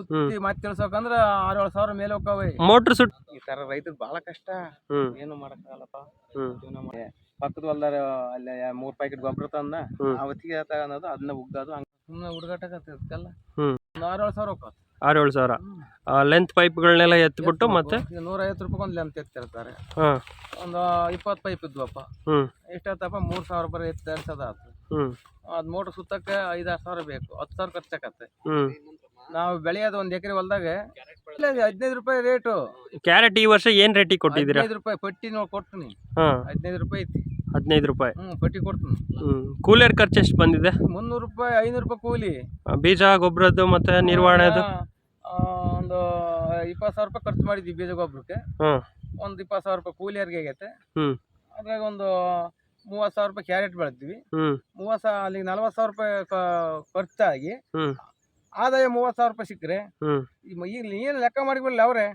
ಸುತ್ತಿ ಮತ್ತೆ ತಿಳ್ಸೋಕಂದ್ರ ಆರ್ ಏಳು ಸಾವಿರ ಮೇಲೆ ಹೋಗ್ತಾವೆ. ಮೋಟ್ರ್ ಸುಟ್ ಈ ತರ ರೈತರು ಬಹಳ ಕಷ್ಟ. ಹ್ಮ್. ಏನು ಮಾಡಕ್ಕಾಗಲ್ಲಪ್ಪ. ಹ್ಮ್. ಜೀವನ ಮಾಡಿ. ಪಕ್ಕದ ಹೊಲ್ದಾರ ಅಲ್ಲಿ ಮೂರ್ ಪ್ಯಾಕೆಟ್ ಗೊಬ್ಬರ ತಂದ. ಅವತ್ತಿಗೆ ತಗೊಂಡದು ಅದನ್ನ ಉಗ್ದದು ಹಂಗ ಸುಮ್ಮನೆ ಹುಡುಗಾಟಕಲ್ಲ ಹ್ಮ್. ಒಂದು ಆರು ಏಳು ಸಾವಿರ ಹೋಗ್ತಾವ. ಆರು ಏಳು ಸಾವಿರ ಲೆಂತ್ ಪೈಪ್ಗಳನ್ನೆಲ್ಲ ಎತ್ಬಿಟ್ಟು ಮತ್ತೆ ನೂರ ಐವತ್ತು ರೂಪಾಯಿ ಒಂದು ಲೆಂತ್ ಎತ್ತಿರ್ತಾರೆ. ಹಾ. ಒಂದು ಇಪ್ಪತ್ತು ಪೈಪ್ ಇದ್ವಪ್ಪ. ಹ್ಮ್. ಮೂರು ಮೂರ್ ಸಾವಿರ ರೂಪಾಯಿ ಎತ್ತಿ ಅದು ಮೋಟರ್ ಹ್ಮ್. ಅದ್ ಮೋಟ್ರ್ ಸುತ್ತಕ್ಕೆ ಐದಾರು ಸಾವಿರ ಬೇಕು. ಹತ್ತು ಸಾವಿರ ಖರ್ಚಾಕತ್ತೆ ಹ್ಮ್. ನಾವು ಬೆಳೆಯೋದು ಒಂದ್ ಎಕರೆ ಹೊಲದಾಗ ಹದಿನೈದು ರೂಪಾಯಿ ರೇಟು. ಕ್ಯಾರೆಟ್ ಈ ವರ್ಷ ಏನ್ ರೇಟಿಗೆ ಕೊಟ್ಟಿದ್ದೀರಾ? ಹದಿನೈದು ರೂಪಾಯಿ ಪಟ್ಟಿ ನೋಡಿ ಕೊಡ್ತೀನಿ. ಹಾ. ಹದಿನೈದು ರೂಪಾಯಿ ಐತಿ. ಹದಿನೈದು ರೂಪಾಯಿ. ಹ್ಮ್ ಪಟ್ಟಿ ಕೊಡ್ತೀನಿ. ಹ್ಮ್ ಕೂಲಿಯರ್ ಖರ್ಚು ಎಷ್ಟು ಬಂದಿದೆ? ಮುನ್ನೂರು ರೂಪಾಯಿ ಐನೂರು ರೂಪಾಯಿ ಕೂಲಿ. ಆ, ಬೀಜ ಗೊಬ್ಬರದ್ದು ಮತ್ತೆ ನಿರ್ವಹಣೆದು? ಆ, ಒಂದು ಇಪ್ಪತ್ತು ಸಾವಿರ ರೂಪಾಯಿ ಖರ್ಚು ಮಾಡಿದ್ವಿ ಬೀಜ ಗೊಬ್ಬರಕ್ಕೆ ಒಂದು ಇಪ್ಪತ್ತು ಸಾವಿರ ರೂಪಾಯಿ ಕೂಲಿಯರ್ಗೆ ಆಗೈತೆ. ಹ್ಮ್. ಅದ್ರಾಗ ಒಂದು ಮೂವತ್ತು ಸಾವಿರ ರೂಪಾಯಿ ಕ್ಯಾರೆಟ್ ಬೆಳೆದ್ವಿ ಹ್ಮ್. ಮೂವತ್ತು ಸಾವಿರ ಅಲ್ಲಿಗೆ ನಲ್ವತ್ತು ಸಾವಿರ ರೂಪಾಯಿ ಕ- ಖರ್ಚಾಗಿ ಹ್ಮ್. ಆದಾಯ ಮೂವತ್ ಸಾವಿರ ರೂಪಾಯಿ ಸಿಕ್ಕರೆ. ಈಗ ಏನು ಲೆಕ್ಕ ಮಾಡಿಬಿಡಲಿ ಅವ್ರೆ?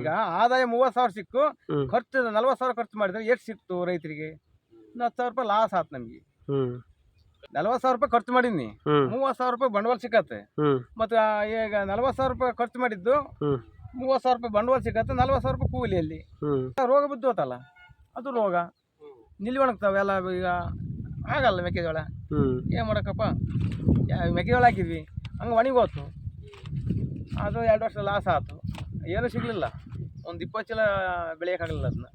ಈಗ ಆದಾಯ ಮೂವತ್ ಸಾವಿರ ಸಿಕ್ಕು ಖರ್ಚು ನಲ್ವತ್ ಸಾವಿರ ಖರ್ಚು ಮಾಡಿದ್ರೆ ಎಷ್ಟು ಸಿಕ್ತು ರೈತರಿಗೆ? ಹತ್ತು ಸಾವಿರ ರೂಪಾಯಿ ಲಾಸ್ ಆತ್ ನಮಗೆ. ನಲ್ವತ್ ನಲ್ವತ್ತು ಸಾವಿರ ರೂಪಾಯಿ ಖರ್ಚು ಮಾಡಿದ್ನಿ ಮೂವತ್ ಸಾವಿರ ರೂಪಾಯಿ ಬಂಡವಾಳ ಸಿಕ್ಕತ್ತೆ. ಮತ್ತೆ ಈಗ ನಲ್ವತ್ ಸಾವಿರ ರೂಪಾಯಿ ಖರ್ಚು ಮಾಡಿದ್ದು ಮೂವತ್ ಮೂವತ್ತು ಸಾವಿರ ರೂಪಾಯಿ ಬಂಡವಾಳ ಸಿಕ್ಕತ್ತೆ ನಲ್ವತ್ ಸಾವಿರ ರೂಪಾಯಿ ಕೂಲಿಯಲ್ಲಿ ರೋಗ ಬಿದ್ದು ಹೋತಲ್ಲ ಅದು ರೋಗ. ನಿಲ್ವಣಗ್ತಾವೆಲ್ಲ ಈಗ ಆಗಲ್ಲ ಮೆಕ್ಕೆಜೋಳ. ಏನು ಮಾಡೋಕ್ಕಪ್ಪ? ಮೆಕ್ಕೆಜೋಳ ಹಾಕಿದ್ವಿ. ಹಂಗೆ ಒಣಗೋತು ಅದು ಎರಡು ವರ್ಷ ಲಾಸ್ ಆಯ್ತು ಏನೂ ಸಿಗಲಿಲ್ಲ. ಒಂದು ಇಪ್ಪತ್ತು ಚೀಲ ಬೆಳೆಯೋಕ್ಕಾಗಲಿಲ್ಲ ಅದನ್ನ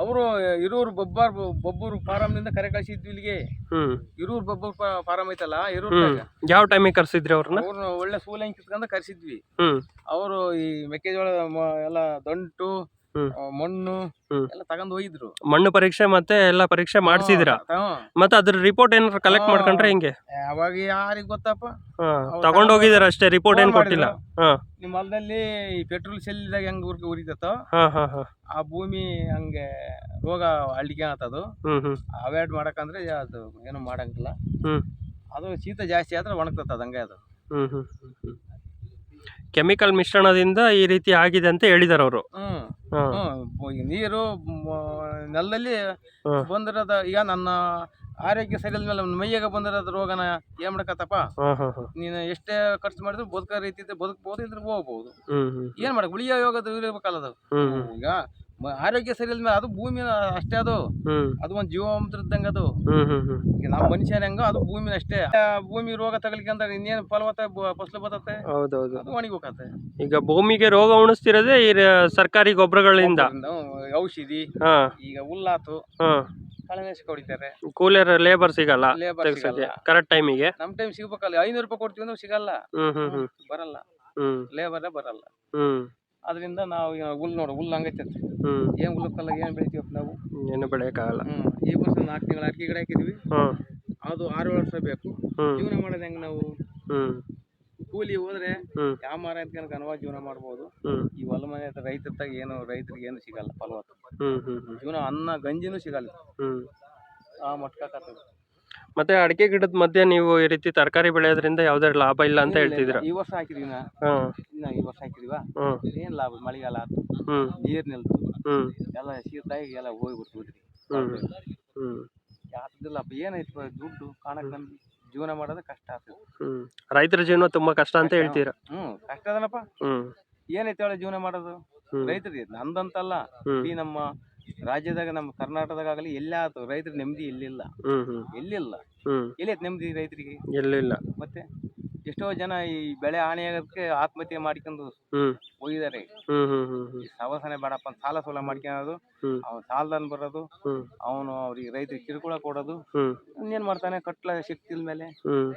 ಅವರು ಇರೂರು ಬೊಬ್ಬಾರ್ ಬೊಬ್ಬೂರು ಫಾರಮ್ನಿಂದ ಕರೆ ಕಳಿಸಿದ್ವಿ ಇಲ್ಲಿಗೆ. ಇರೂರು ಬೊಬ್ಬೂರು ಫಾರಮ್ ಐತಲ್ಲ ಇರೂರ್ ಯಾವ ಟೈಮಿಗೆ ಕರ್ಸಿದ್ರಿ ಅವ್ರನ್ನ? ಅವ್ರನ್ನ ಒಳ್ಳೆ ಸೂಲ ಕಿತ್ಕೊಂಡು ಕರೆಸಿದ್ವಿ. ಅವರು ಈ ಮೆಕ್ಕೆಜೋಳ ಎಲ್ಲ ದಂಟು ಮಣ್ಣು ತಗೊಂಡ್ ಎಲ್ಲ ತಗೊಂಡು ಹೋಗಿದ್ರು. ಮಣ್ಣು ಪರೀಕ್ಷೆ ಮತ್ತೆ ಎಲ್ಲ ಪರೀಕ್ಷೆ ಮಾಡಿಸಿದಿರ. ಮತ್ತೆ ಅದ್ರ ರಿಪೋರ್ಟ್ ಏನಾರ ಕಲೆಕ್ಟ್. ಮಾಡ್ಕೊಂಡ್ರೆ ಹಿಂಗೆ? ಅವಾಗ ಯಾರಿಗೆ ಗೊತ್ತಪ್ಪ? ತಗೊಂಡ್ ಹೋಗಿದಾರ ಅಷ್ಟೇ ರಿಪೋರ್ಟ್ ಏನ್ ಕೊಟ್ಟಿಲ್ಲ. ಹಾ. ನಿಮ್ಮ ಹೊಲದಲ್ಲಿ ಈ ಪೆಟ್ರೋಲ್ ಸೆಲ್ ಹೆಂಗ್ ಊರಿಗೆ ಉರಿತತ್ತೋ? ಹಾ ಹಾ ಹಾ. ಆ ಭೂಮಿ ಹಂಗೆ ರೋಗ ಅಳ್ಳಿಕೆ ಆತದು ಅವಾಯ್ಡ್ ಮಾಡಕಂದ್ರೆ ಅದು ಏನು ಮಾಡಂಗಿಲ್ಲ. ಹ್ಮ್. ಅದು ಶೀತ ಜಾಸ್ತಿ ಆದ್ರೆ ಒಣಗ್ತದ ಅದು ಹಂಗೆ ಅದು. ಹ್ಮ್ ಹ್ಮ್ ಹ್ಮ್ ಕೆಮಿಕಲ್ ಮಿಶ್ರಣದಿಂದ ಈ ರೀತಿ ಆಗಿದೆ ಅಂತ ಹೇಳಿದಾರೆ ಅವರು. ನೀರು ನೆಲದಲ್ಲಿ. ಬಂದಿರೋದ ಈಗ ನನ್ನ ಆರೋಗ್ಯ ಸರಿ ಮೇಲೆ ಮೈಯಾಗ ಬಂದಿರೋದ ರೋಗನ ಏನ್ ಮಾಡಕತ್ತಪ್ಪ? ನೀನು ಎಷ್ಟೇ ಖರ್ಚು ಮಾಡಿದ್ರು ಬದುಕ ರೀತಿ ಬದುಕಬಹುದು ಬದುಕ್ಬೋದು ಇದ್ರೆ ಹ್ಮ್ ಏನ್ ಮಾಡಕ್ ಉಳಿಯ ಯೋಗದ ಇರ್ಬೇಕಲ್ಲ ಅದು. ಈಗ ಆರೋಗ್ಯ ಸರಿ ಇಲ್ದ್ಮೇಲೆ ಅದು ಭೂಮಿ ಅಷ್ಟೇ ಅದು. ಅದು ಒಂದು ಜೀವಾಮೃತ ಇದ್ದಂಗೆ ಅದು ಈಗ ನಮ್ಮ ಮನುಷ್ಯನ ಹೆಂಗೋ ಅದು ಭೂಮಿ ಅಷ್ಟೇ. ಭೂಮಿ ರೋಗ ತಗಲಿಕಂದ್ರೆ ಇನ್ನೇನು ಫಲವತ್ತ ಫಸಲು ಬರ್ತತೆ? ಹೌದೌದು. ಅದು ಒಣಗಿಬೇಕತ್ತೆ ಈಗ ಭೂಮಿಗೆ ರೋಗ ಉಣಿಸ್ತಿರೋದೇ ಈ ಸರ್ಕಾರಿ ಗೊಬ್ಬರಗಳಿಂದ. ಔಷಧಿ ಈಗ ಹುಲ್ಲಾತು ಹೊಡಿತಾರೆ ಕೂಲಿಯರ್ ಲೇಬರ್ ಸಿಗಲ್ಲ. ಕರೆಕ್ಟ್ ಟೈಮಿಗೆ ನಮ್ ಟೈಮ್ ಸಿಗ್ಬೇಕಲ್ಲ ಐನೂರು ರೂಪಾಯಿ ಕೊಡ್ತೀವಿ ಅಂದ್ರೆ ಸಿಗಲ್ಲ. ಬರಲ್ಲ. ಲೇಬರೇ ಬರಲ್ಲ. ಹ್ಮ್. ಅದರಿಂದ ನಾವು ಈಗ ಹುಲ್ ನೋಡು ಹುಲ್ ಹಂಗೈತೆ ಹ್ಞೂ ಏನು ಹುಲ್ಲು ಕಲ್ಲ ಏನು ಬೆಳಿತೀವಪ್ಪ ನಾವು? ಏನು ಬೆಳೆಯೋಕ್ಕಾಗಲ್ಲ. ಈ ವರ್ಷ ನಾಲ್ಕು ತಿಂಗಳು ಅಡಿಕೆ ಗಿಡ ಹಾಕಿದ್ವಿ. ಅದು ಆರು ವರ್ಷ ಬೇಕು. ಹ್ಮ್. ಜೀವನ ಮಾಡೋದು ಹೆಂಗೆ ನಾವು? ಕೂಲಿ ಹೋದ್ರೆ ಹ್ಮ್. ಯಾವ ಮರ ಅಂತ ಅನುವ ಜೀವನ ಮಾಡ್ಬೋದು. ಈ ಹೊಲ ಮನೆ ಹತ್ರ ರೈತರ್ತಾಗ ಏನು ರೈತರಿಗೆ ಏನು ಸಿಗಲ್ಲ ಫಲವತ್ತು. ಜೀವನ ಅನ್ನ ಗಂಜಿನೂ ಸಿಗಲ್ಲ. ಆ ಆ ಮಟ್ಕಾಕತ್ತದ ಮತ್ತೆ ಅಡಿಕೆ ಗಿಡದ ಮಧ್ಯೆ ನೀವು ಈ ರೀತಿ ತರಕಾರಿ ಬೆಳೆಯೋದ್ರಿಂದ ಯಾವ್ದಾದ್ರು ಲಾಭ ಇಲ್ಲ ಅಂತ ಹೇಳ್ತಿದ್ರ ಈ ವರ್ಷ ಹಾಕಿದೀವಿ ನಾ. ಇನ್ನ ಈ ವರ್ಷ ಹಾಕಿದೀವ? ಏನ್ ಲಾಭ? ಮಳೆಗಾಲ ಆತು. ಹ್ಮ್. ನೀರ್ ನಿಲ್ತು. ಹ್ಮ್. ಎಲ್ಲ ಶೀತಾಗಿ ಎಲ್ಲ ಹೋಗಿ ಹ್ಮ್. ಯಾತದಿಲ್ಲಪ್ಪ ಏನೈತಿ ದುಡ್ಡು ಕಾಣಕ್ ನಮ್ಗೆ? ಜೀವನ ಮಾಡೋದು ಕಷ್ಟ ಆಗ್ತದೆ ಹ್ಮ್. ರೈತರ ಜೀವನ ತುಂಬಾ ಕಷ್ಟ ಅಂತ ಹೇಳ್ತೀರಾ? ಹ್ಮ್. ಕಷ್ಟ ಅದನಪ್ಪ. ಏನೈತಿ ಹೇಳಿ ಜೀವನ ಮಾಡೋದು? ರೈತರಿಗೆ ನಂದಂತಲ್ಲ. ಈ ನಮ್ಮ ರಾಜ್ಯದಾಗ ನಮ್ಮ ಕರ್ನಾಟಕದಾಗಲಿ ಆಗಲಿ ಆತು ರೈತರ ನೆಮ್ಮದಿ ಎಲ್ಲಿಲ್ಲ ಹ್ಮ್ ಹ್ಮ್. ಎಲ್ಲಿಲ್ಲ? ಹ್ಮ್. ಎಲ್ಲೈತೆ ನೆಮ್ಮದಿ ರೈತರಿಗೆ? ಎಲ್ಲಿಲ್ಲ. ಮತ್ತೆ ಎಷ್ಟೋ ಜನ ಈ ಬೆಳೆ ಹಾನಿಯಾಗೋದಕ್ಕೆ ಆತ್ಮಹತ್ಯೆ ಮಾಡ್ಕೊಂಡು ಹ್ಮ್. ಹೋಗಿದ್ದಾರೆ ಹ್ಮ್ ಹ್ಮ್ ಹ್ಮ್ ಹ್ಮ್. ಈ ಸವಸನೆ ಬೇಡಪ್ಪ ಅಂತ ಸಾಲ ಸೂಲ ಮಾಡ್ಕೊಳೋದು ಹ್ಮ್. ಅವ್ನು ಸಾಲದಲ್ಲಿ ಬರೋದು ಹ್ಮ್. ಅವನು ಅವ್ರಿಗೆ ರೈತರಿಗೆ ಕಿರುಕುಳ ಕೊಡೋದು ಹ್ಮ್. ಇನ್ನೇನು ಮಾಡ್ತಾನೆ ಕಟ್ಲ ಶಕ್ತಿ ಮೇಲೆ ಹ್ಮ್.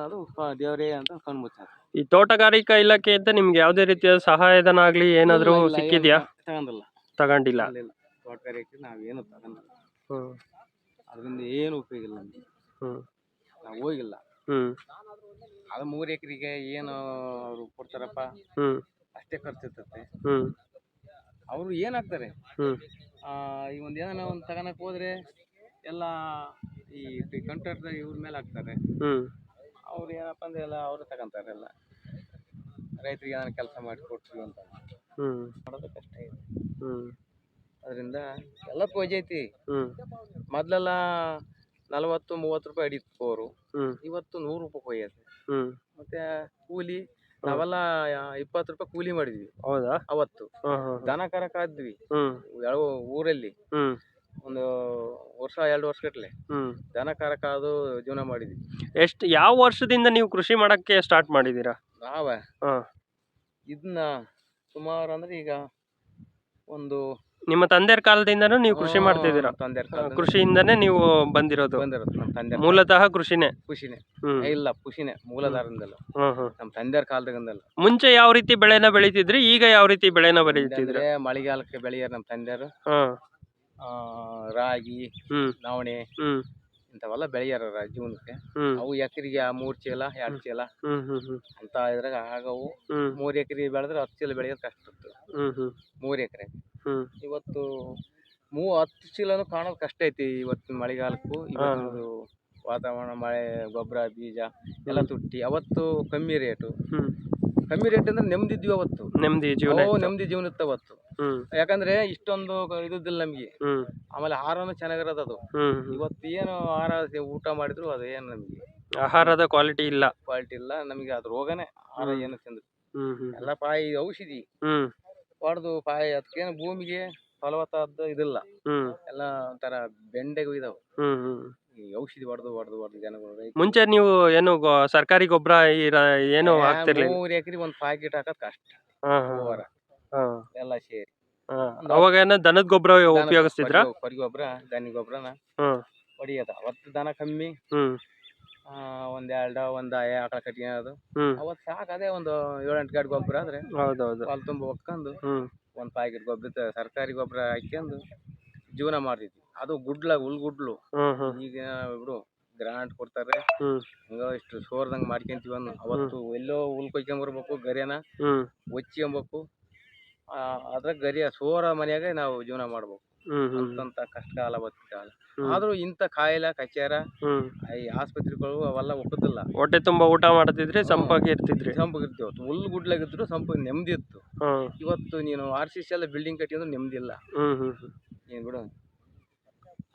ಅದು ಕ- ದೇವ್ರೇ ಅಂತ ಕಣ್ಮುಚ್ಚ ಈ ತೋಟಗಾರಿಕಾ ಇಲಾಖೆಯಿಂದ ನಿಮ್ಗೆ ಯಾವ್ದೇ ರೀತಿಯ ಸಹಾಯಧನ ಆಗ್ಲಿ ಏನಾದ್ರು ಸಿಕ್ಕಿದ್ಯಾ? ತಗೊಂಡಿಲ್ಲ. ತಗೊಂಡಿಲ್ಲ. ತೋಟಗಾರಿಕೆ ನಾವೇನು ತಗೊಂಡಿಲ್ಲ. ಹ್ಮ್. ಅದರಿಂದ ಏನು ಉಪಯೋಗ ಇಲ್ಲ ನಮ್ಗೆ. ಹ್ಮ್. ನಾವು ಹೋಗಿಲ್ಲ. ಹ್ಮ್. ಅದು ಮೂರು ಎಕರೆಗೆ ಏನು ಅವರು ಕೊಡ್ತಾರಪ್ಪ? ಹ್ಮ್. ಅಷ್ಟೇ ಖರ್ಚು ಇರ್ತದೆ ಹ್ಮ್. ಅವರು ಏನು ಹಾಕ್ತಾರೆ ಹ್ಮ್ ಈ ಒಂದು ಏನೋ ಒಂದು ತಗೊಳಕ್ ಹೋದ್ರೆ ಎಲ್ಲ ಈ ಕಂಟ್ರಾಕ್ಟರ್ ಇವ್ರ ಮೇಲೆ ಹಾಕ್ತಾರೆ. ಹ್ಮ್. ಅವ್ರು ಏನಪ್ಪ ಅಂದ್ರೆ ಎಲ್ಲ ಅವರು ತಗೊಂತಾರೆ ಎಲ್ಲ. ರೈತರಿಗೆ ಏನಾರ ಕೆಲಸ ಮಾಡಿ ಕೊಡ್ತೀವಿ ಅಂತ. ಹ್ಮ್. ಮಾಡೋದು ಕಷ್ಟ ಇದೆ. ಅದರಿಂದ ಎಲ್ಲ ಪೂಜೆ ಐತಿ. ಮೊದಲೆಲ್ಲ ನಲವತ್ತು ಮೂವತ್ತು ರೂಪಾಯಿ ಅಡಿತ್ತು ಪೋರು. ಇವತ್ತು ನೂರು ರೂಪಾಯಿ ಕೊಯ್ಯತ್ತೆ ಮತ್ತೆ ಮತ್ತು ಕೂಲಿ ನಾವೆಲ್ಲ ಇಪ್ಪತ್ತು ರೂಪಾಯಿ ಕೂಲಿ ಮಾಡಿದ್ವಿ. ಹೌದಾ? ಅವತ್ತು. ದನ ಕರ ಕಾದ್ವಿ ಯಾವ ಊರಲ್ಲಿ? ಒಂದು ವರ್ಷ ಎರಡು ವರ್ಷ ಗಟ್ಲೆ ದನ ಕರ ಕಾದು ಜೀವನ ಮಾಡಿದ್ವಿ. ಎಷ್ಟು ಯಾವ ವರ್ಷದಿಂದ ನೀವು ಕೃಷಿ ಮಾಡಕ್ಕೆ ಸ್ಟಾರ್ಟ್ ಮಾಡಿದ್ದೀರಾ? ನಾವ? ಇದನ್ನ ಸುಮಾರು ಅಂದ್ರೆ ಈಗ ಒಂದು ನಿಮ್ಮ ತಂದೆಯ ಕಾಲದಿಂದನೂ ನೀವು ಕೃಷಿ ಮಾಡ್ತಿದ್ದೀರ? ಕೃಷಿಯಿಂದನೇ ನೀವು ಬಂದಿರೋದು. ಬಂದಿರೋದು ನಮ್ಮ ತಂದೆ ಮೂಲತಃ ಕೃಷಿನೇ. ಕೃಷಿನೇ. ಹ್ಮ್. ಏ, ಇಲ್ಲ ಖುಷಿನೇ ಮೂಲಧಾರದಿಂದಲ್ಲ ಹ್ಮ್ ಹ್ಮ್. ನಮ್ಮ ತಂದೆಯವ್ರ ಕಾಲದಿಂದಲ್ಲ ಮುಂಚೆ ಯಾವ ರೀತಿ ಬೆಳೆನ ಬೆಳಿತಿದ್ರಿ ಈಗ ಯಾವ ರೀತಿ ಬೆಳೆನ ಬೆಳೀತಿದ್ರಿ ಅಂದ್ರೆ ಮಳೆಗಾಲಕ್ಕೆ ಬೆಳೆಯೋರು ನಮ್ಮ ತಂದೆಯರು. ಹ್ಮ್ ರಾಗಿ ಹ್ಮ್. ನವಣೆ ಹ್ಮ್. ಇಂಥವೆಲ್ಲ ಬೆಳೆಯಾರ ಜೀವನಕ್ಕೆ. ಹ್ಮ್. ಅವು ಎಕರೆಗೆ ಮೂರ್ ಚೀಲ ಎರಡು ಚೀಲ. ಹ್ಮ್ ಹ್ಮ್ ಹ್ಮ್. ಅಂತ ಇದ್ರಾಗ ಆಗವು. ಮೂರು ಮೂರ್ ಎಕರೆ ಬೆಳೆದ್ರೆ ಹತ್ತು ಚೀಲ ಬೆಳೆಯೋದು ಕಷ್ಟ ಇತ್ತು. ಮೂರು ಹ್ಮ್. ಮೂರ್ ಎಕರೆ. ಹ್ಮ್. ಇವತ್ತು ಮೂ ಹತ್ತು ಚೀಲನು ಕಾಣೋದು ಕಷ್ಟ ಐತಿ ಇವತ್ತಿನ ಮಳೆಗಾಲಕ್ಕೂ. ಇವತ್ತು ವಾತಾವರಣ ಮಳೆ ಗೊಬ್ಬರ ಬೀಜ ಎಲ್ಲ ತುಟ್ಟಿ. ಅವತ್ತು ಕಮ್ಮಿ ರೇಟು. ಹ್ಮ್. ಕಮ್ಮಿ ರೇಟ್ ಅಂದ್ರೆ ನೆಮ್ಮದಿ ಇದ್ವಿ ಅವತ್ತು. ನೆಮ್ಮದಿ ಜೀವನ. ನೆಮ್ಮದಿ ಜೀವನ ಇತ್ತು ಅವತ್ತು. ಹ್ಮ್. ಯಾಕಂದ್ರೆ ಇಷ್ಟೊಂದು ಇದಿಲ್ಲ ನಮಗೆ. ಹ್ಮ್. ಆಮೇಲೆ ಆಹಾರನು ಚೆನ್ನಾಗಿರೋದು ಅದು. ಹ್ಮ್ ಹ್ಮ್. ಇವತ್ತು ಏನು ಆಹಾರ ಊಟ ಮಾಡಿದ್ರು ಅದು ಏನು ನಮಗೆ. ಆಹಾರದ ಕ್ವಾಲಿಟಿ ಇಲ್ಲ. ಕ್ವಾಲಿಟಿ ಇಲ್ಲ ನಮಗೆ ಅದು ರೋಗನೇ. ಆಹಾರ. ಏನು ತಿಂದ್ರು. ಹ್ಮ್ ಹ್ಮ್. ಎಲ್ಲ ಪಾಯಿ ಔಷಧಿ. ಹ್ಮ್. ಹೊಡೆದು ಪಾಯಿ ಅದಕ್ಕೇನು ಭೂಮಿಗೆ ಫಲವತ್ತಾದ ಇದಿಲ್ಲ. ಹ್ಮ್. ಎಲ್ಲ ಒಂಥರ ಬೆಂಡೆಗೂ ಇದಾವೆ. ಹ್ಮ್ ಹ್ಮ್. ಈ ಔಷಧಿ ಹೊಡೆದು ಹೊಡೆದು ಹೊಡೆದು ಜನಗಳು ಮುಂಚೆ ನೀವು ಏನು ಗೊ- ಸರ್ಕಾರಿ ಗೊಬ್ಬರ ಏನು ಹಾಕ್ತಿರ್ಲಿಲ್ಲ? ಮೂರು ಎಕರೆ ಒಂದು ಪ್ಯಾಕೆಟ್ ಹಾಕೋದ್ ಕಷ್ಟ. ಹಾ ಹಾ ಗೊಬ್ಬರ ಹಾ. ಎಲ್ಲ ಸೇರಿ. ಹಾ. ಅವಾಗ ಏನ ದನದ ಗೊಬ್ಬರ ಉಪಯೋಗಿಸ್ತಿದ್ರ? ಕೊರಿ ಗೊಬ್ಬರ ದನಿ ಗೊಬ್ಬರನ ಹ್ಮ್ ಹೊಡಿಯೋದ. ಅವತ್ತು ದನ ಕಮ್ಮಿ ಹ್ಮ್. ಆ, ಒಂದ್ ಎರಡ ಒಂದು ಆಕಳ ಕಟ್ಕೊಳ್ಳೋದು ಅದು. ಅವತ್ತು ಸಾಕು ಅದೇ ಒಂದು ಏಳೆಂಟು ಗಾಡಿ ಗೊಬ್ಬರ ಆದ್ರೆ ಹೌದೌದು. ಹೊಲ ತುಂಬ ಒಕ್ಕೊಂಡು ಹ್ಮ್. ಒಂದು ಪ್ಯಾಕೆಟ್ ಗೊಬ್ಬರ ಸರ್ಕಾರಿ ಗೊಬ್ಬರ ಹಾಕ್ಯಂದು ಜೀವನ ಮಾಡ್ತಿದ್ವಿ. ಅದು ಗುಡ್ಲ ಹುಲ್ ಗುಡ್ಲು. ಹ್ಮ್ ಹ್ಮ್. ಈಗ ಬಿಡು ಗ್ರಾಂಟ್ ಕೊಡ್ತಾರೆ. ಹ್ಮ್. ಹಂಗ ಇಷ್ಟು ಸೋರ್ದಂಗ್ ಮಾಡ್ಕೊಂತೀವಿ ಅನ್ನು. ಅವತ್ತು ಎಲ್ಲೋ ಹುಲ್ ಕೊಯ್ಕೊಂಬರ್ಬೇಕು ಗರಿಯನ. ಹ್ಮ್. ಒಚ್ಕೊಂಬೇಕು ಅದ್ರಾಗ ಗರಿಯ ಸೋರ ಮನ್ಯಾಗ ನಾವು ಜೀವನ ಮಾಡ್ಬೇಕು. ಹ್ಮ್ ಹ್ಮ್. ಅಂತಂತ ಕಷ್ಟ ಕಾಲ ಬದುಕಾಲ ಕಾಲ. ಹ್ಮ್. ಆದ್ರೂ ಇಂಥ ಕಾಯಿಲೆ ಕಚೇರ ಹ್ಮ್. ಈ ಆಸ್ಪತ್ರೆಗಳು ಅವೆಲ್ಲ ಒಪ್ಪುದಿಲ್ಲ. ಹೊಟ್ಟೆ ತುಂಬಾ ಊಟ ಮಾಡ್ತಿದ್ರಿ ಸಂಪಾಗಿ ಇರ್ತಿದ್ರಿ. ಸಂಪಗಿರ್ತೀವಿ ಅವತ್ತು. ಹುಲ್ಲು ಗುಡ್ಲಾಗಿದ್ರು ಸಂಪ ನೆಮ್ಮದಿ ಇತ್ತು. ಹ್ಮ್. ಇವತ್ತು ನೀನು ಆರ್ ಸಿ ಸಿ ಎಲ್ಲ ಬಿಲ್ಡಿಂಗ್ ಕಟ್ಟಿದ್ರು ಅಂದ್ರೆ ನೆಮ್ಮದಿ ಇಲ್ಲ ಹ್ಮ್ ಹ್ಮ್ ಹ್ಮ್. ಏನ್ ಬಿಡು.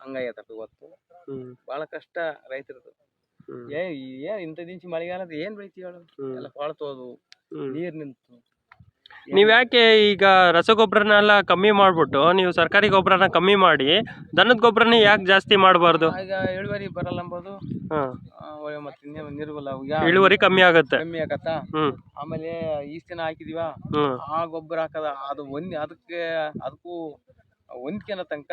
ಹಂಗಾಗೈತಪ್ಪ ಇವತ್ತು. ಭಾಳ ಕಷ್ಟ ರೈತರದು. ಏ ಏ ಏನ್ ಇಂಥ ದಿನಸಿ ಮಳೆಗಾಲದ ಏನ್ ಬೆಳಿತೀವಿ ಹೇಳು. ಎಲ್ಲ ಕೊಳ್ತೋದು ಹ್ಮ್. ನೀರ್ ನಿಂತು. ನೀವ್ ಯಾಕೆ ಈಗ ರಸಗೊಬ್ಬರನೆಲ್ಲ ಕಮ್ಮಿ ಮಾಡ್ಬಿಟ್ಟು ನೀವು ಸರ್ಕಾರಿ ಗೊಬ್ಬರನ ಕಮ್ಮಿ ಮಾಡಿ ದನದ ಗೊಬ್ಬರನೇ ಯಾಕೆ ಜಾಸ್ತಿ ಮಾಡಬಾರ್ದು? ಈಗ ಇಳುವರಿ ಬರಲ್ಲ ಹಾ. ಒಳ್ಳೆ ಮತ್ತೆ ಇಳುವರಿ ಕಮ್ಮಿ ಆಗುತ್ತೆ. ಕಮ್ಮಿ ಆಗತ್ತಾ? ಹ್ಮ್. ಆಮೇಲೆ ಈಸ್ಟ್ ದಿನ ಹಾಕಿದೀವ? ಹ್ಮ್. ಆ ಗೊಬ್ಬರ ಹಾಕದ ಅದು ಒಂದ್ ಅದಕ್ಕೆ ಅದಕ್ಕೂ ಹೊಂದ್ಕೆನ ತನಕ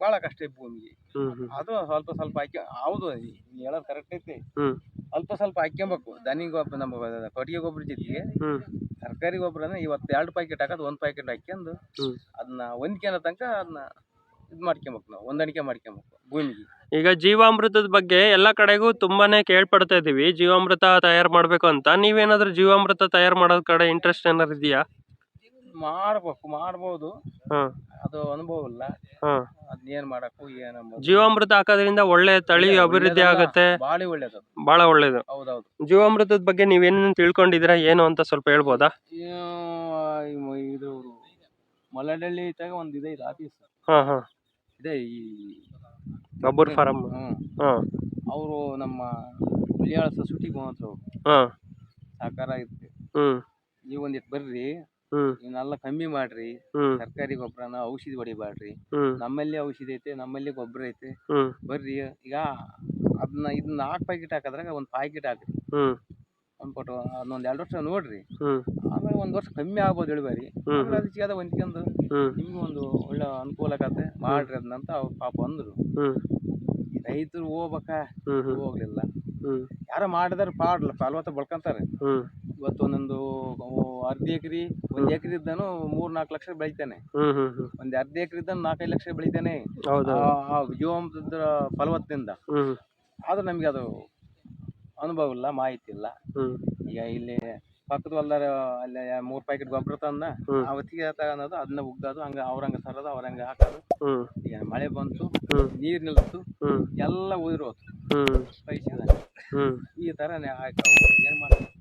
ಬಹಳ ಕಷ್ಟ ಐತಿ ಭೂಮಿಗೆ. ಹ್ಮ್ ಹ್ಮ್. ಅದು ಸ್ವಲ್ಪ ಸ್ವಲ್ಪ ಹಾಕಿ ಹೌದು ನೀ ಹೇಳೋದು ಕರೆಕ್ಟ್ ಐತಿ. ಹ್ಮ್. ಅಲ್ಪ ಸ್ವಲ್ಪ ಹಾಕ್ಯಂಬೇಕು. ದನಿ ಗೊಬ್ಬರ ನಮ್ಮ ಕೊಟ್ಟಿಗೆ ಗೊಬ್ಬರ ಜೊತೆಗೆ ಹ್ಮ್. ಸರ್ಕಾರಿ ಗೊಬ್ಬರನ ಇವತ್ತು ಎರಡು ಪ್ಯಾಕೆಟ್ ಹಾಕೋದು ಒಂದು ಪ್ಯಾಕೆಟ್ ಹಾಕ್ಯಂದು ಹ್ಮ್. ಅದನ್ನ ಹೊಂದ್ಕೆನ ತನಕ ಅದನ್ನ ಇದು ಮಾಡ್ಕೊಬೇಕು ನಾವು ಹೊಂದಾಣಿಕೆ ಮಾಡ್ಕೊಬೇಕು ಭೂಮಿಗೆ. ಈಗ ಜೀವಾಮೃತದ ಬಗ್ಗೆ ಎಲ್ಲ ಕಡೆಗೂ ತುಂಬಾನೇ ಕೇಳ್ಪಡ್ತಾ ಇದೀವಿ. ಜೀವಾಮೃತ ತಯಾರು ಮಾಡ್ಬೇಕು ಅಂತ. ನೀವೇನಾದ್ರೂ ಜೀವಾಮೃತ ತಯಾರು ಮಾಡೋದ್ ಕಡೆ ಇಂಟ್ರೆಸ್ಟ್ ಏನಾದ್ರು ಇದೆಯಾ? ಮಾಡ್ಬೇಕು ಮಾಡ್ಬೋದು. ಹಾ. ಅದು ಅನುಭವ ಇಲ್ಲ. ಹಾ. ಮಾಡಕ್ಕೂ ಏನು ಜೀವಾಮೃತ ಹಾಕೋದ್ರಿಂದ ಒಳ್ಳೆ ತಳಿ ಅಭಿವೃದ್ಧಿ ಆಗುತ್ತೆ. ಬಾಳಿ ಒಳ್ಳೇದು. ಬಹಳ ಒಳ್ಳೇದು. ಹೌದೌದು. ಜೀವಾಮೃತದ ಬಗ್ಗೆ ನೀವೇನೇನು ತಿಳ್ಕೊಂಡಿದ್ದೀರಾ ಏನು ಅಂತ ಸ್ವಲ್ಪ ಹೇಳ್ಬೋದಾ? ಇದು ಇದು ಮಲಡಳ್ಳಿ ಇದ್ದಾಗ ಒಂದು ಇದೆ ಇದು ಆಫೀಸ್. ಹಾ ಹಾ. ಇದೆ ಈ ಗೊಬ್ಬರ ಫಾರಂ. ಹಾ. ಅವರು ನಮ್ಮ ಹುಲಿಯಾಳ ಸೊಸೈಟಿಗೆ ಬಂದ್ರು ಹಾ. ಸಾಕಾರ ಇತ್ತು. ಹ್ಮ್. ನೀವು ಒಂದಿಟ್ಟು ಬರ್ರಿ. ಇವನ್ನೆಲ್ಲ ಕಮ್ಮಿ ಮಾಡ್ರಿ. ಸರ್ಕಾರಿ ಗೊಬ್ಬರನ ಔಷಧಿ ಹೊಡಿಬ್ಯಾಡ್ರಿ ನಮ್ಮಲ್ಲಿ ಔಷಧಿ ಐತೆ ನಮ್ಮಲ್ಲಿ ಗೊಬ್ಬರ ಐತೆ. ಬರ್ರಿ ಈಗ ಅದನ್ನ ಇದನ್ನ ನಾಲ್ಕು ಪ್ಯಾಕೆಟ್ ಹಾಕದ್ರಾಗ ಒಂದು ಪ್ಯಾಕೆಟ್ ಹಾಕ್ರಿ. ಒಂದ್ ಪಟ್ಟು ಅದನ್ನೊಂದು ಎರಡು ವರ್ಷ ನೋಡ್ರಿ. ಆಮೇಲೆ ಒಂದು ವರ್ಷ ಕಮ್ಮಿ ಆಗ್ಬೋದು ಇಳುವರಿ. ಅದಕ್ಕೆ ಅದ ಹೊಂದ್ಕೊಂಡು ನಿಮ್ಗೆ ಒಂದು ಒಳ್ಳೆ ಅನುಕೂಲ ಆಗತ್ತೆ. ಮಾಡ್ರಿ ಅದನ್ನಂತ ಅವ್ರು ಪಾಪ ಅಂದ್ರು. ರೈತರು ಹೋಗ್ಬೇಕಾ? ಹೋಗ್ಲಿಲ್ಲ. ಯಾರ ಮಾಡಿದಾರ ಪಾಡ್ಲ ಫಲವತ್ತ ಬಳ್ಕೊಂತಾರೆ. ಇವತ್ತು ಒಂದೊಂದು ಅರ್ಧ ಎಕರೆ ಒಂದ್ ಎಕರೆ ಇದ್ದಾನು ಮೂರ್ ನಾಲ್ಕು ಲಕ್ಷ ಬೆಳಿತಾನೆ. ಒಂದ್ ಅರ್ಧ ಎಕರೆ ಇದ್ದಾನು ನಾಲ್ಕೈದು ಲಕ್ಷ ಬೆಳಿತಾನೆ. ಆ- ಜೀವಾಮೃತದ ಫಲವತ್ತದಿಂದ ಆದ್ರೆ ನಮ್ಗೆ ಅದು ಅನುಭವ ಇಲ್ಲ ಮಾಹಿತಿ ಇಲ್ಲ. ಈಗ ಇಲ್ಲಿ ಪಕ್ಕದ ಹೊಲ್ದಾರ ಅಲ್ಲಿ ಮೂರ್ ಪ್ಯಾಕೆಟ್ ಗೊಬ್ಬರ ತಂದ. ಅವತ್ತಿಗೆ ತಗೊಂಡದು ಅದನ್ನ ಉಗ್ದದು ಹಂಗ ಅವ್ರಂಗ ತರೋದು ಅವ್ರಂಗ ಹಾಕೋದು. ಈಗ ಮಳೆ ಬಂತು ನೀರ್ ನಿಲ್ತು ಎಲ್ಲ ಉದುರೋದು ಹ್ಮ್. ಈ ತರನೇ ಆಯ್ತು. ಏನ್ ಮಾಡ್ತಾರೆ